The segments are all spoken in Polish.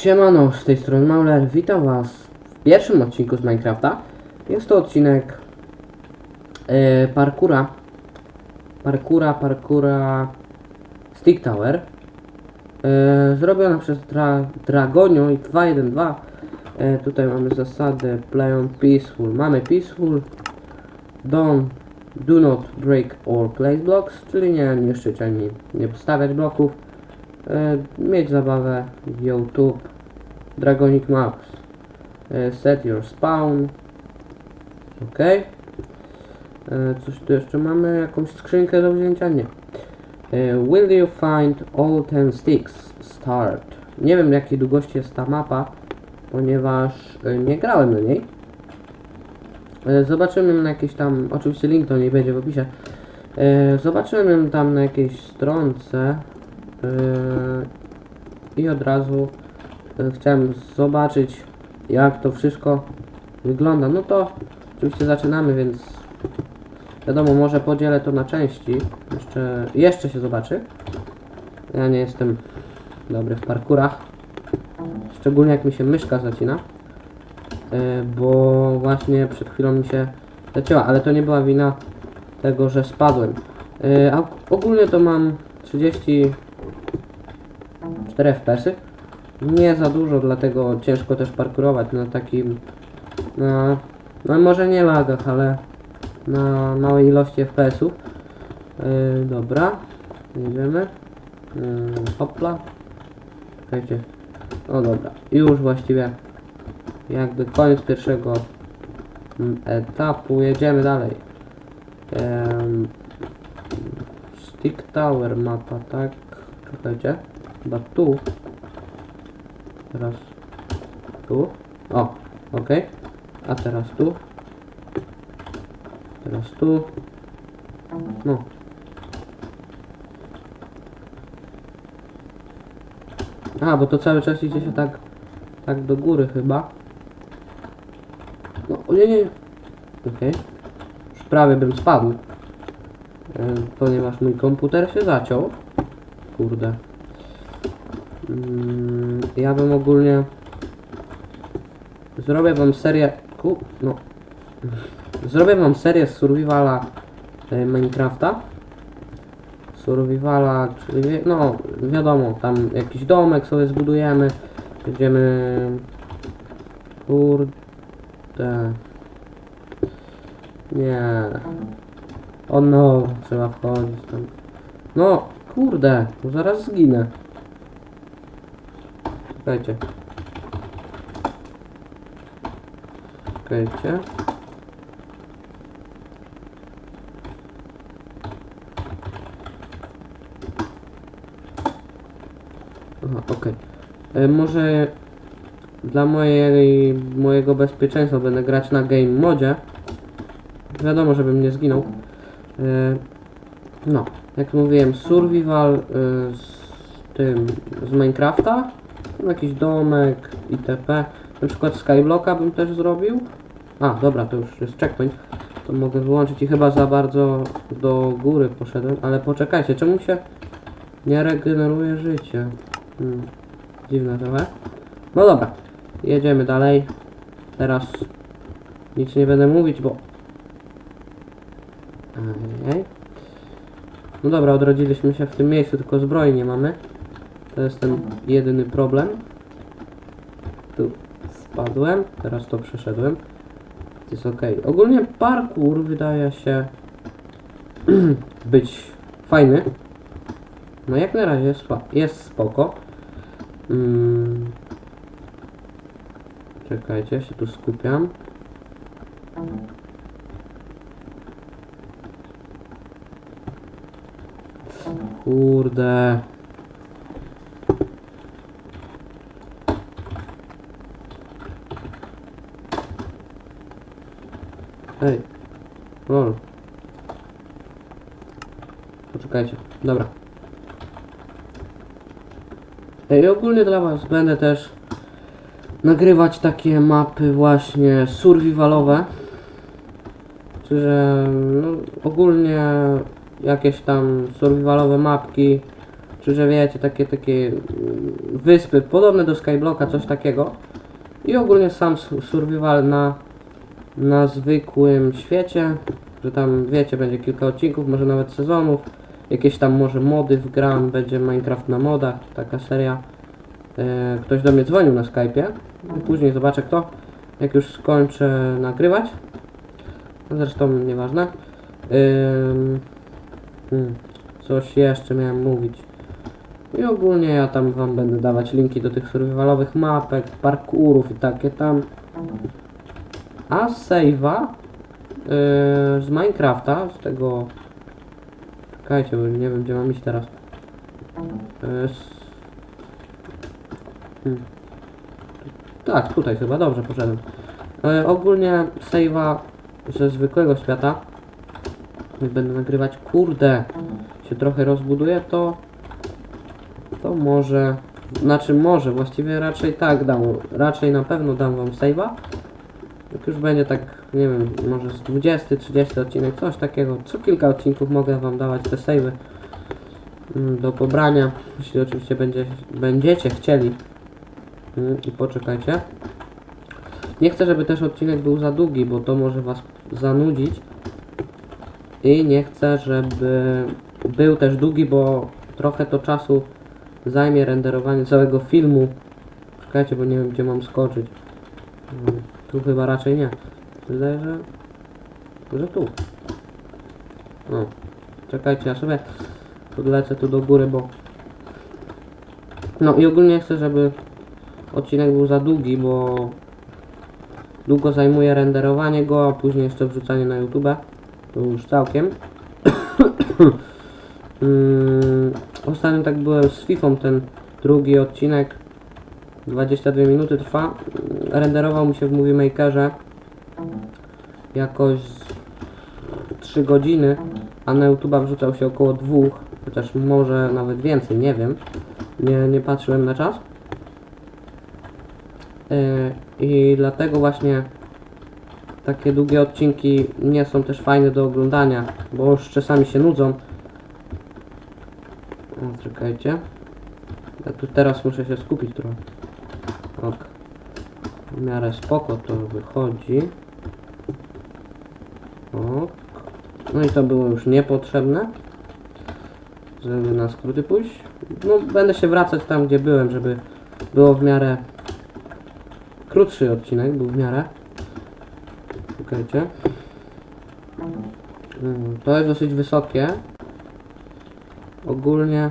Siemano, z tej strony Mauler, witam was w pierwszym odcinku z Minecrafta. Jest to odcinek e, parkura, parkura, parkura Stick Tower. E, zrobiona przez dra, Dragonio i 212. E, tutaj mamy zasadę play on peaceful. Mamy peaceful, don't, do not break or place blocks, czyli nie niszczyć ani nie postawiać bloków. E, mieć zabawę YouTube Dragonic Maps e, set your spawn. Ok. E, coś tu jeszcze mamy? Jakąś skrzynkę do wzięcia? Nie. Will you find all ten sticks? Start. Nie wiem jakiej długości jest ta mapa ponieważ nie grałem na niej. Zobaczymy na jakieś tam oczywiście link do niej będzie w opisie. Zobaczymy tam na jakiejś stronce I od razu yy, chciałem zobaczyć jak to wszystko wygląda. No to oczywiście zaczynamy, więc wiadomo, może podzielę to na części. Jeszcze, jeszcze się zobaczy. Ja nie jestem dobry w parkurach. Szczególnie jak mi się myszka zacina. Yy, bo właśnie przed chwilą mi się zacięła, ale to nie była wina tego, że spadłem. Yy, a ogólnie to mam 30 4 FPS-y. Nie za dużo, dlatego ciężko też parkurować na takim, na, no może nie lagach, ale na małej ilości FPS-ów. Yy, dobra, jedziemy. Yy, hopla. Czekajcie. O dobra, już właściwie jakby koniec pierwszego mm, etapu. Jedziemy dalej. Em, Stick Tower mapa, tak? Czekajcie. Chyba tu. Teraz tu. O, ok. A teraz tu. Teraz tu. No. A, bo to cały czas idzie się tak, tak do góry chyba. No, nie, nie. Okej. Już prawie bym spadł. E, ponieważ mój komputer się zaciął. Kurde. Mm, ja bym ogólnie zrobię wam serię ku, no. Zrobię wam serię survivala e, Minecrafta. Survivala czyli no wiadomo tam jakiś domek sobie zbudujemy będziemy kurde nie. O no trzeba wchodzić tam. No kurde zaraz zginę Czekajcie. Czekajcie. Aha, okej. E, Może dla mojej, mojego bezpieczeństwa będę grać na game modzie. Wiadomo, żebym nie zginął. E, No, jak mówiłem, survival e, z tym, z Minecrafta. Jakiś domek, itp. Na przykład Skyblocka bym też zrobił. A, dobra, to już jest checkpoint. To mogę wyłączyć i chyba za bardzo do góry poszedłem. Ale poczekajcie, czemu się nie regeneruje życie? Hmm. Dziwne trochę. No dobra, jedziemy dalej. Teraz nic nie będę mówić, bo... Ajaj. No dobra, odrodziliśmy się w tym miejscu, tylko zbroi nie mamy. To jest ten jedyny problem. Tu spadłem, teraz to przeszedłem. Jest ok. Ogólnie parkour wydaje się być fajny. No jak na razie jest, spoko. Mm. Czekajcie, się tu skupiam. Kurde. Ej. Lol. Poczekajcie. Dobra. Ej, ogólnie dla was będę też nagrywać takie mapy właśnie survivalowe. Czy że no, ogólnie jakieś tam survivalowe mapki czy że wiecie, takie, takie mm, wyspy podobne do Skyblocka, coś takiego. I ogólnie sam su- survival na, na zwykłym świecie, że tam wiecie, będzie kilka odcinków, może nawet sezonów, jakieś tam może mody wgram, będzie Minecraft na modach, taka seria. E, ktoś do mnie dzwonił na Skype'ie, później zobaczę kto, jak już skończę nagrywać. Zresztą nieważne. Hmm, coś jeszcze miałem mówić. I ogólnie ja tam wam będę dawać linki do tych survivalowych mapek, parkurów i takie tam. A save'a yy, z Minecrafta, z tego... Czekajcie, bo nie wiem gdzie mam iść teraz. Yy, z... hmm. Tak, tutaj chyba, dobrze poszedłem. Yy, ogólnie save'a ze zwykłego świata jak będę nagrywać, kurde, się trochę rozbuduje, to to może, znaczy może, właściwie raczej tak dam, raczej na pewno dam wam save'a. Jak już będzie tak, nie wiem, może z 20, 30 odcinek, coś takiego, co kilka odcinków mogę wam dawać te save'y mm, do pobrania, jeśli oczywiście będzie, będziecie chcieli. Mm, I poczekajcie. Nie chcę, żeby też odcinek był za długi, bo to może was zanudzić. I nie chcę, żeby był też długi, bo trochę to czasu zajmie renderowanie całego filmu. Czekajcie, bo nie wiem gdzie mam skoczyć. Tu chyba raczej nie. Wydaje, że... że tu. No. Czekajcie, ja sobie podlecę tu do góry, bo... No i ogólnie chcę, żeby odcinek był za długi, bo długo zajmuje renderowanie go, a później jeszcze wrzucanie na YouTube. To już całkiem. Mm, Ostatnio tak byłem z FIFA, ten drugi odcinek 22 minuty trwa. Renderował mi się w Movie Makerze jakoś z 3 godziny, a na YouTube wrzucał się około 2, chociaż może nawet więcej, nie wiem. Nie, nie patrzyłem na czas. Yy, I dlatego właśnie takie długie odcinki nie są też fajne do oglądania, bo już czasami się nudzą. O, czekajcie. Ja tu teraz muszę się skupić trochę. W miarę spoko to wychodzi. Ok. No i to było już niepotrzebne. Żeby na skróty pójść. No będę się wracać tam gdzie byłem, żeby było w miarę krótszy odcinek, był w miarę. Czekajcie. Mm, To jest dosyć wysokie. Ogólnie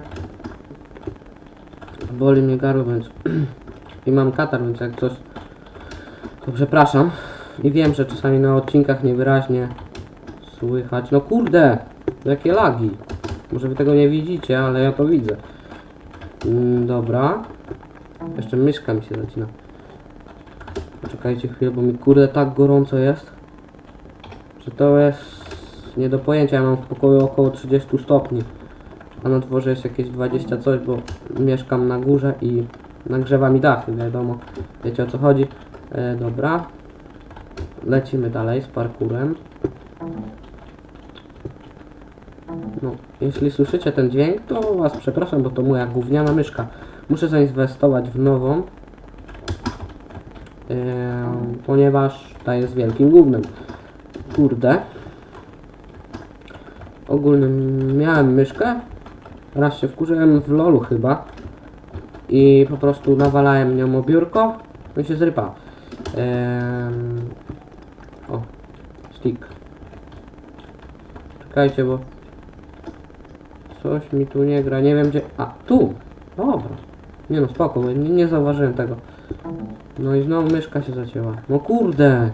boli mnie gardło, więc i mam katar, więc jak coś to przepraszam. I wiem, że czasami na odcinkach niewyraźnie słychać. No kurde, jakie lagi. Może wy tego nie widzicie, ale ja to widzę. Mm, dobra. Jeszcze myszka mi się zacina. Poczekajcie chwilę, bo mi kurde tak gorąco jest. Że to jest nie do pojęcia. Ja mam w pokoju około 30 stopni. A na dworze jest jakieś 20 coś, bo mieszkam na górze i nagrzewa mi dachy, wiadomo. Wiecie o co chodzi. E, dobra. Lecimy dalej z parkurem. No, jeśli słyszycie ten dźwięk, to was przepraszam, bo to moja gówniana myszka. Muszę zainwestować w nową. Em, ponieważ ta jest wielkim gównem. Kurde. Ogólnie miałem myszkę. Raz się wkurzyłem w lolu chyba. I po prostu nawalałem nią o biurko. No i się zrypa. Em, o. Stick. Czekajcie, bo... Coś mi tu nie gra. Nie wiem gdzie... A, tu! Dobra. Nie no, spoko, nie, nie zauważyłem tego. No i znowu myszka się zacięła. No kurde!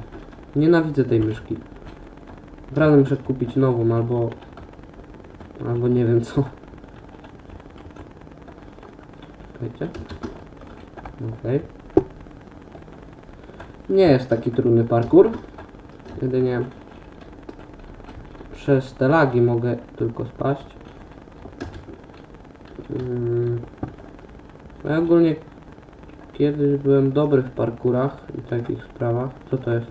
Nienawidzę tej myszki. Naprawdę muszę kupić nową, albo... Albo nie wiem co. Okej. Nie jest taki trudny parkour. Jedynie przez te lagi mogę tylko spaść. Mm. Ja ogólnie kiedyś byłem dobry w parkurach i takich sprawach. Co to jest?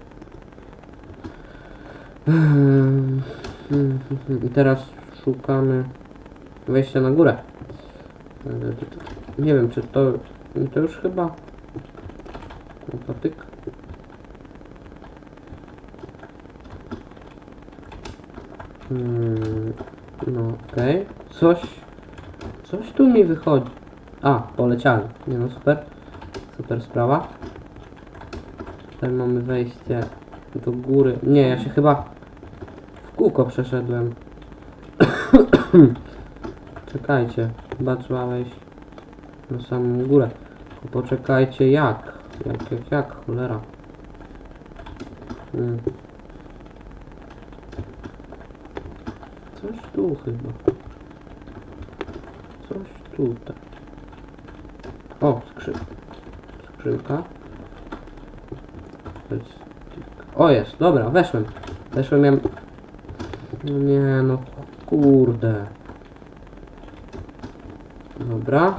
I teraz szukamy wejścia na górę. Nie wiem, czy to... To już chyba... No, Patyk. Hmm, no okej. Coś... Coś tu mi wychodzi. A, poleciałem. Nie no, super. Super sprawa. Tutaj mamy wejście do góry. Nie, ja się chyba w kółko przeszedłem. Czekajcie, chyba trzeba wejść na samą górę. Poczekajcie, jak? Jak, jak, jak? Cholera. Hmm. Coś tu chyba. Coś tutaj. O, skrzynka. Skrzynka. O, jest, dobra, weszłem. Weszłem, miałem... No nie, no kurde. Dobra.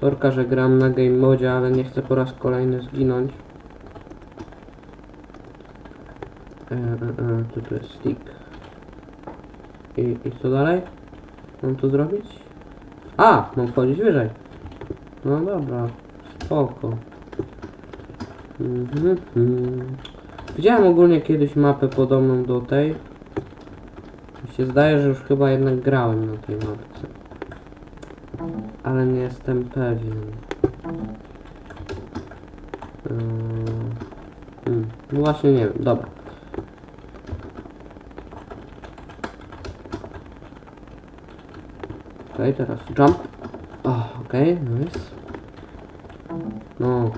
Sorka, że gram na game modzie, ale nie chcę po raz kolejny zginąć. E, e, e, tu, tu jest stick. I, I co dalej? Mam to zrobić? A! Mam wchodzić wyżej. No dobra. Spoko. Mhm, mhm. Widziałem ogólnie kiedyś mapę podobną do tej. Mi się zdaje, że już chyba jednak grałem na tej mapce. Ale nie jestem pewien. Hmm, właśnie nie wiem, dobra. Okej, teraz jump. O, okej, nice. No.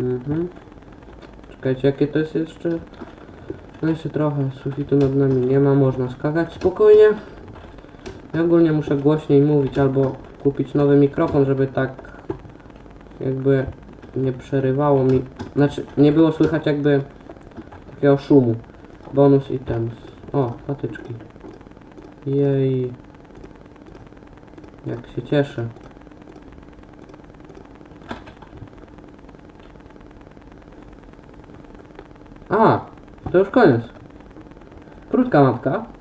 Mhm. Czekajcie, jakie to jest jeszcze? No jeszcze trochę, sufitu nad nami nie ma, można skakać spokojnie. Ja ogólnie muszę głośniej mówić albo kupić nowy mikrofon, żeby tak jakby nie przerywało mi, znaczy nie było słychać jakby takiego szumu. Bonus items. O, patyczki. Jej. Jak się cieszę. A, to już koniec. Krótka mapka.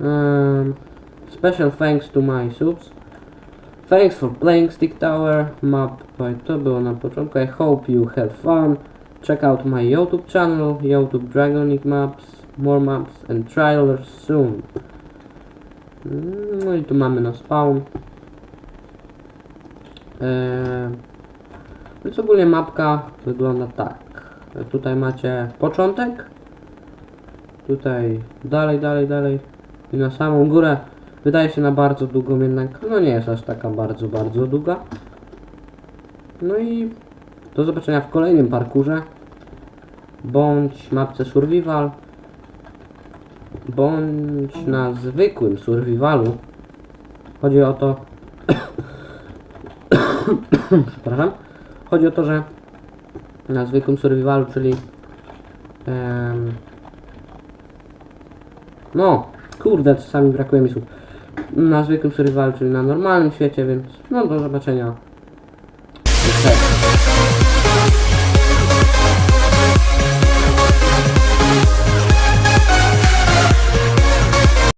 Um, special thanks to my subs. Thanks for playing Stick Tower map to było na początku. I hope you have fun. Check out my YouTube channel, YouTube Dragonic Maps, more maps and trailers soon. Mm, No i tu mamy na spawn. Eee, więc ogólnie mapka wygląda tak. Tutaj macie początek. Tutaj dalej, dalej, dalej. I na samą górę. Wydaje się na bardzo długą jednak. No nie jest aż taka bardzo, bardzo długa. No i do zobaczenia w kolejnym parkurze. Bądź mapce survival. Bądź na zwykłym survivalu. Chodzi o to... Przepraszam. Chodzi o to, że na zwykłym survivalu, czyli em, no, kurde, czasami brakuje mi słów. Na zwykłym survivalu, czyli na normalnym świecie, więc no do zobaczenia